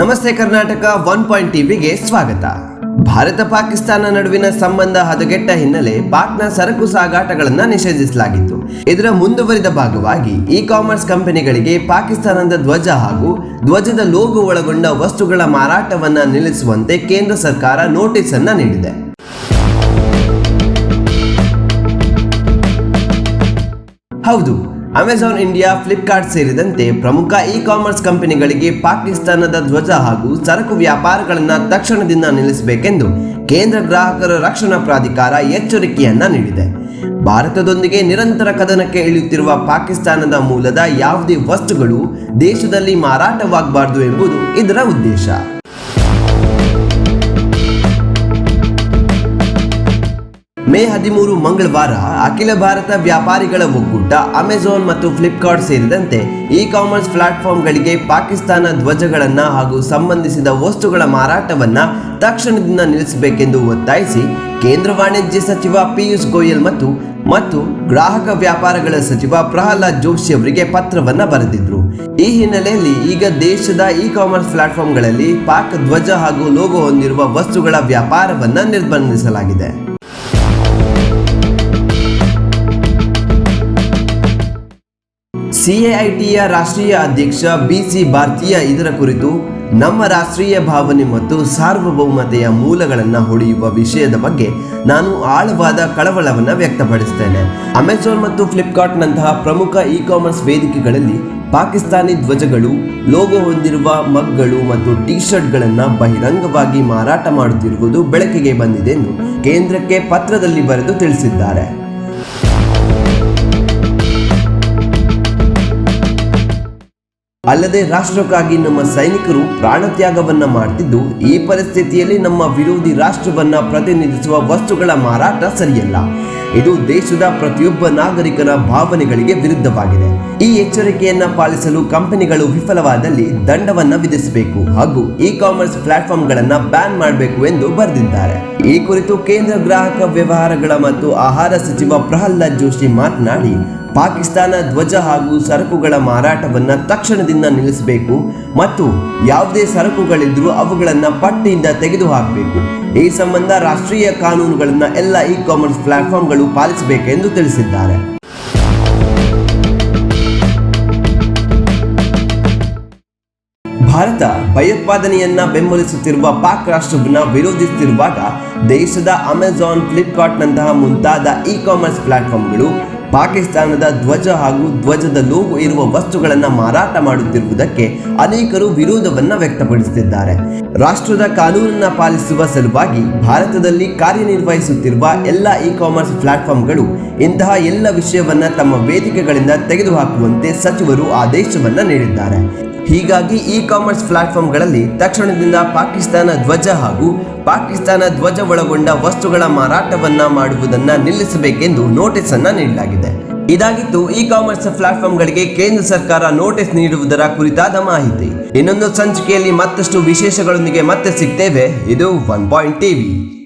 ನಮಸ್ತೆ Karnataka one point ಟಿವಿಗೆ ಸ್ವಾಗತ. ಭಾರತ ಪಾಕಿಸ್ತಾನ ನಡುವಿನ ಸಂಬಂಧ ಹದಗೆಟ್ಟ ಹಿನ್ನೆಲೆ ಪಾಕ್ನ ಸರಕು ಸಾಗಾಟಗಳನ್ನು ನಿಷೇಧಿಸಲಾಗಿತ್ತು. ಇದರ ಮುಂದುವರಿದ ಭಾಗವಾಗಿ ಇ ಕಾಮರ್ಸ್ ಕಂಪನಿಗಳಿಗೆ ಪಾಕಿಸ್ತಾನದ ಧ್ವಜ ಹಾಗೂ ಧ್ವಜದ ಲೋಗು ಒಳಗೊಂಡ ವಸ್ತುಗಳ ಮಾರಾಟವನ್ನ ನಿಲ್ಲಿಸುವಂತೆ ಕೇಂದ್ರ ಸರ್ಕಾರ ನೋಟಿಸ್ ಅನ್ನ ನೀಡಿದೆ. ಹೌದು ಅಮೆಜಾನ್ ಇಂಡಿಯಾ ಫ್ಲಿಪ್ಕಾರ್ಟ್ ಸೇರಿದಂತೆ ಪ್ರಮುಖ ಇ ಕಾಮರ್ಸ್ ಕಂಪನಿಗಳಿಗೆ ಪಾಕಿಸ್ತಾನದ ಧ್ವಜ ಹಾಗೂ ಸರಕು ವ್ಯಾಪಾರಗಳನ್ನು ತಕ್ಷಣದಿಂದ ನಿಲ್ಲಿಸಬೇಕೆಂದು ಕೇಂದ್ರ ಗ್ರಾಹಕರ ರಕ್ಷಣಾ ಪ್ರಾಧಿಕಾರ ಎಚ್ಚರಿಕೆಯನ್ನ ನೀಡಿದೆ. ಭಾರತದೊಂದಿಗೆ ನಿರಂತರ ಕದನಕ್ಕೆ ಇಳಿಯುತ್ತಿರುವ ಪಾಕಿಸ್ತಾನದ ಮೂಲದ ಯಾವುದೇ ವಸ್ತುಗಳು ದೇಶದಲ್ಲಿ ಮಾರಾಟವಾಗಬಾರದು ಎಂಬುದು ಇದರ ಉದ್ದೇಶ. ಮೇ ಹದಿಮೂರು ಮಂಗಳವಾರ ಅಖಿಲ ಭಾರತ ವ್ಯಾಪಾರಿಗಳ ಒಕ್ಕೂಟ ಅಮೆಜಾನ್ ಮತ್ತು ಫ್ಲಿಪ್ಕಾರ್ಟ್ ಸೇರಿದಂತೆ ಇ ಕಾಮರ್ಸ್ ಪ್ಲಾಟ್ಫಾರ್ಮ್ಗಳಿಗೆ ಪಾಕಿಸ್ತಾನ ಧ್ವಜಗಳನ್ನ ಹಾಗೂ ಸಂಬಂಧಿಸಿದ ವಸ್ತುಗಳ ಮಾರಾಟವನ್ನ ತಕ್ಷಣದಿಂದ ನಿಲ್ಲಿಸಬೇಕೆಂದು ಒತ್ತಾಯಿಸಿ ಕೇಂದ್ರ ವಾಣಿಜ್ಯ ಸಚಿವ ಪಿಯೂಷ್ ಗೋಯಲ್ ಮತ್ತು ಮತ್ತು ಗ್ರಾಹಕ ವ್ಯಾಪಾರಗಳ ಸಚಿವ ಪ್ರಹ್ಲಾದ್ ಜೋಶಿ ಅವರಿಗೆ ಪತ್ರವನ್ನ ಬರೆದಿದ್ರು. ಈ ಹಿನ್ನೆಲೆಯಲ್ಲಿ ಈಗ ದೇಶದ ಇ ಕಾಮರ್ಸ್ ಪ್ಲಾಟ್ಫಾರ್ಮ್ಗಳಲ್ಲಿ ಪಾಕ್ ಧ್ವಜ ಹಾಗೂ ಲೋಗೋ ಹೊಂದಿರುವ ವಸ್ತುಗಳ ವ್ಯಾಪಾರವನ್ನು ನಿರ್ಬಂಧಿಸಲಾಗಿದೆ. ಸಿಎಐಟಿಯ ರಾಷ್ಟ್ರೀಯ ಅಧ್ಯಕ್ಷ ಬಿಸಿ ಭಾರತೀಯ ಇದರ ಕುರಿತು ನಮ್ಮ ರಾಷ್ಟ್ರೀಯ ಭಾವನೆ ಮತ್ತು ಸಾರ್ವಭೌಮತೆಯ ಮೂಲಗಳನ್ನು ಹೊಡೆಯುವ ವಿಷಯದ ಬಗ್ಗೆ ನಾನು ಆಳವಾದ ಕಳವಳವನ್ನು ವ್ಯಕ್ತಪಡಿಸ್ತೇನೆ. ಅಮೆಜಾನ್ ಮತ್ತು ಫ್ಲಿಪ್ಕಾರ್ಟ್ನಂತಹ ಪ್ರಮುಖ ಇ ಕಾಮರ್ಸ್ ವೇದಿಕೆಗಳಲ್ಲಿ ಪಾಕಿಸ್ತಾನಿ ಧ್ವಜಗಳು ಲೋಗೋ ಹೊಂದಿರುವ ಮಗ್ಗಳು ಮತ್ತು ಟಿ ಶರ್ಟ್ಗಳನ್ನು ಬಹಿರಂಗವಾಗಿ ಮಾರಾಟ ಮಾಡುತ್ತಿರುವುದು ಬೆಳಕಿಗೆ ಬಂದಿದೆ ಎಂದು ಕೇಂದ್ರಕ್ಕೆ ಪತ್ರದಲ್ಲಿ ಬರೆದು ತಿಳಿಸಿದ್ದಾರೆ. ಅಲ್ಲದೆ ರಾಷ್ಟ್ರಕ್ಕಾಗಿ ನಮ್ಮ ಸೈನಿಕರು ಪ್ರಾಣತ್ಯಾಗವನ್ನ ಮಾಡ್ತಿದ್ದು, ಈ ಪರಿಸ್ಥಿತಿಯಲ್ಲಿ ನಮ್ಮ ವಿರೋಧಿ ರಾಷ್ಟ್ರವನ್ನ ಪ್ರತಿನಿಧಿಸುವ ವಸ್ತುಗಳ ಮಾರಾಟ ಸರಿಯಲ್ಲ. ಇದು ದೇಶದ ಪ್ರತಿಯೊಬ್ಬ ನಾಗರಿಕನ ಭಾವನೆಗಳಿಗೆ ವಿರುದ್ಧವಾಗಿದೆ. ಈ ಎಚ್ಚರಿಕೆಯನ್ನ ಪಾಲಿಸಲು ಕಂಪನಿಗಳು ವಿಫಲವಾದಲ್ಲಿ ದಂಡವನ್ನ ವಿಧಿಸಬೇಕು ಹಾಗೂ ಇ ಕಾಮರ್ಸ್ ಪ್ಲಾಟ್ಫಾರ್ಮ್ಗಳನ್ನ ಬ್ಯಾನ್ ಮಾಡಬೇಕು ಎಂದು ಬರೆದಿದ್ದಾರೆ. ಈ ಕುರಿತು ಕೇಂದ್ರ ಗ್ರಾಹಕ ವ್ಯವಹಾರಗಳ ಮತ್ತು ಆಹಾರ ಸಚಿವ ಪ್ರಹ್ಲಾದ್ ಜೋಶಿ ಮಾತನಾಡಿ ಪಾಕಿಸ್ತಾನ ಧ್ವಜ ಹಾಗೂ ಸರಕುಗಳ ಮಾರಾಟವನ್ನು ತಕ್ಷಣದಿಂದ ನಿಲ್ಲಿಸಬೇಕು ಮತ್ತು ಯಾವುದೇ ಸರಕುಗಳಿದ್ರೂ ಅವುಗಳನ್ನು ಪಟ್ಟಿಯಿಂದ ತೆಗೆದುಹಾಕಬೇಕು. ಈ ಸಂಬಂಧ ರಾಷ್ಟ್ರೀಯ ಕಾನೂನುಗಳನ್ನು ಎಲ್ಲ ಇ ಕಾಮರ್ಸ್ ಪ್ಲಾಟ್ಫಾರ್ಮ್ಗಳು ಪಾಲಿಸಬೇಕೆಂದು ತಿಳಿಸಿದ್ದಾರೆ. ಭಾರತ ಭಯೋತ್ಪಾದನೆಯನ್ನ ಬೆಂಬಲಿಸುತ್ತಿರುವ ಪಾಕ್ ರಾಷ್ಟ್ರವನ್ನು ವಿರೋಧಿಸುತ್ತಿರುವಾಗ ದೇಶದ ಅಮೆಜಾನ್ ಫ್ಲಿಪ್ಕಾರ್ಟ್ನಂತಹ ಮುಂತಾದ ಇ ಕಾಮರ್ಸ್ ಪ್ಲಾಟ್ಫಾರ್ಮ್ಗಳು ಪಾಕಿಸ್ತಾನದ ಧ್ವಜ ಹಾಗೂ ಧ್ವಜದ ಲೋಗೋ ಇರುವ ವಸ್ತುಗಳನ್ನು ಮಾರಾಟ ಮಾಡುತ್ತಿರುವುದಕ್ಕೆ ಅನೇಕರು ವಿರೋಧವನ್ನು ವ್ಯಕ್ತಪಡಿಸುತ್ತಿದ್ದಾರೆ. ರಾಷ್ಟ್ರದ ಕಾನೂನನ್ನು ಪಾಲಿಸುವ ಸಲುವಾಗಿ ಭಾರತದಲ್ಲಿ ಕಾರ್ಯನಿರ್ವಹಿಸುತ್ತಿರುವ ಎಲ್ಲ ಇ ಕಾಮರ್ಸ್ ಪ್ಲಾಟ್ಫಾರ್ಮ್ಗಳು ಇಂತಹ ಎಲ್ಲ ವಿಷಯವನ್ನು ತಮ್ಮ ವೇದಿಕೆಗಳಿಂದ ತೆಗೆದುಹಾಕುವಂತೆ ಸಚಿವರು ಆದೇಶವನ್ನು ನೀಡಿದ್ದಾರೆ. ಹೀಗಾಗಿ ಇ ಕಾಮರ್ಸ್ ಪ್ಲಾಟ್ಫಾರ್ಮ್ಗಳಲ್ಲಿ ತಕ್ಷಣದಿಂದ ಪಾಕಿಸ್ತಾನ ಧ್ವಜ ಹಾಗೂ ಪಾಕಿಸ್ತಾನ ಧ್ವಜ ಒಳಗೊಂಡ ವಸ್ತುಗಳ ಮಾರಾಟವನ್ನ ಮಾಡುವುದನ್ನು ನಿಲ್ಲಿಸಬೇಕೆಂದು ನೋಟಿಸ್ ಅನ್ನ ನೀಡಲಾಗಿದೆ. ಇದಾಗಿತ್ತು ಇ ಕಾಮರ್ಸ್ ಪ್ಲಾಟ್ಫಾರ್ಮ್ಗಳಿಗೆ ಕೇಂದ್ರ ಸರ್ಕಾರ ನೋಟಿಸ್ ನೀಡುವುದರ ಕುರಿತಾದ ಮಾಹಿತಿ. ಇನ್ನೊಂದು ಸಂಚಿಕೆಯಲ್ಲಿ ಮತ್ತಷ್ಟು ವಿಶೇಷಗಳೊಂದಿಗೆ ಮತ್ತೆ ಸಿಗ್ತೇವೆ. ಇದು ಒನ್ ಪಾಯಿಂಟ್ ಟಿವಿ.